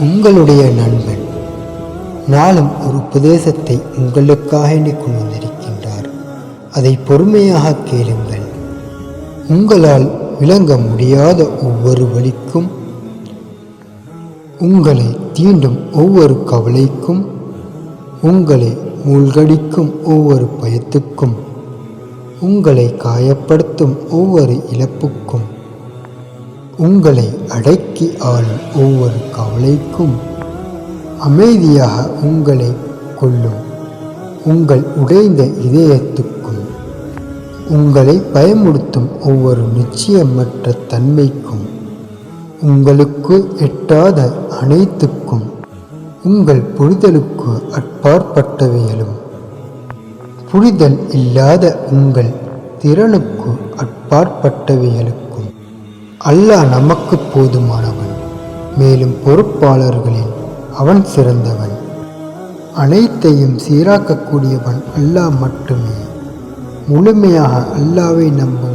உங்களுடைய நண்பன். நாளும் ஒரு உபதேசத்தை உங்களுக்காக கொண்டு வந்திருக்கின்றார். அதை பொறுமையாக கேளுங்கள். உங்களால் விளங்க முடியாத ஒவ்வொரு வழிக்கும் உங்களை தீண்டும் ஒவ்வொரு கவலைக்கும் உங்களை மூழ்கடிக்கும் ஒவ்வொரு பயத்துக்கும் உங்களை காயப்படுத்தும் ஒவ்வொரு இழப்புக்கும் உங்களை அடக்கி ஆளும் ஒவ்வொரு கவலைக்கும் அமைதியாக உங்களை கொள்ளும். உங்கள் உடைந்த இதயத்துக்கும் உங்களை பயமுறுத்தும் ஒவ்வொரு நிச்சயமற்ற தன்மைக்கும் உங்களுக்கு எட்டாத அனைத்துக்கும் உங்கள் புரிதலுக்கு அப்பாற்பட்டவைகளும். புரிதல் இல்லாத உங்கள் திறனுக்கு அப்பாற்பட்டவைகளுக்கும் அல்லாஹ் நமக்கு போதுமானவன் மேலும் பொறுப்பாளர்களில் அவன் சிறந்தவன். அனைத்தையும் சீராக்கக்கூடியவன் அல்லாஹ் மட்டுமே. முழுமையாக அல்லாவை நம்ப